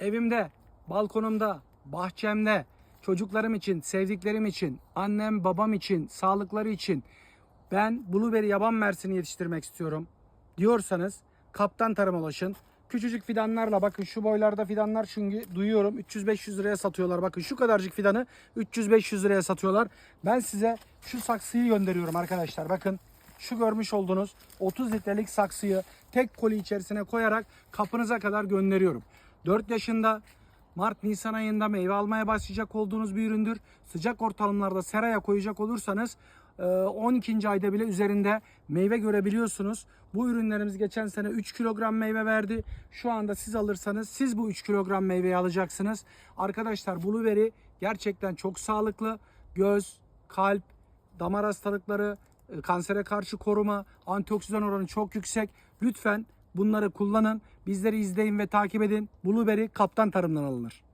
evimde, balkonumda, bahçemde, çocuklarım için, sevdiklerim için, annem, babam için, sağlıkları için ben blueberry yaban mersini yetiştirmek istiyorum diyorsanız kaptan tarıma ulaşın. Küçücük fidanlarla bakın şu boylarda fidanlar çünkü duyuyorum 300-500 liraya satıyorlar. Bakın şu kadarcık fidanı 300-500 liraya satıyorlar. Ben size şu saksıyı gönderiyorum arkadaşlar. Bakın şu görmüş olduğunuz 30 litrelik saksıyı tek koli içerisine koyarak kapınıza kadar gönderiyorum. 4 yaşında Mart-Nisan ayında meyve almaya başlayacak olduğunuz bir üründür. Sıcak ortamlarda seraya koyacak olursanız e, 12. ayda bile üzerinde meyve görebiliyorsunuz. Bu ürünlerimiz geçen sene 3 kilogram meyve verdi. Şu anda siz alırsanız siz bu 3 kilogram meyveyi alacaksınız. Arkadaşlar blueberry gerçekten çok sağlıklı. Göz, kalp, damar hastalıkları, e, kansere karşı koruma, antioksidan oranı çok yüksek. Lütfen bunları kullanın. Bizleri izleyin ve takip edin. Blueberry kaptan tarımdan alınır.